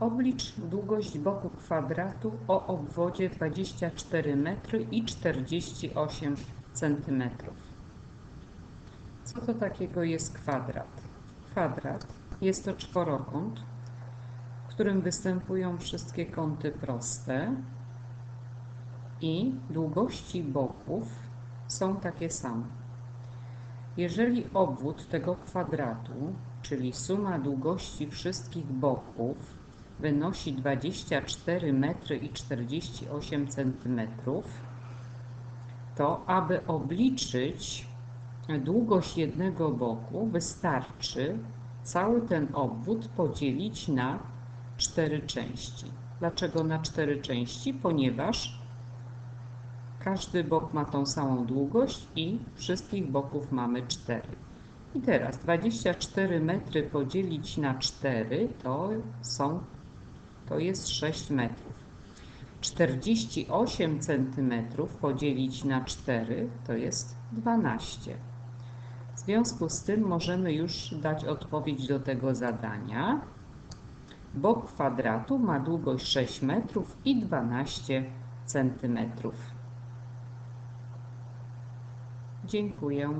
Oblicz długość boku kwadratu o obwodzie 24 m i 48 cm. Co to takiego jest kwadrat? Kwadrat jest to czworokąt, w którym występują wszystkie kąty proste i długości boków są takie same. Jeżeli obwód tego kwadratu, czyli suma długości wszystkich boków, wynosi 24 m i 48 cm, to aby obliczyć długość jednego boku, wystarczy cały ten obwód podzielić na cztery części. Dlaczego na cztery części? Ponieważ każdy bok ma tą samą długość i wszystkich boków mamy 4. I teraz 24 metry podzielić na 4 to są to jest 6 metrów. 48 cm podzielić na 4 to jest 12. W związku z tym możemy już dać odpowiedź do tego zadania. Bok kwadratu ma długość 6 metrów i 12 centymetrów. Dziękuję.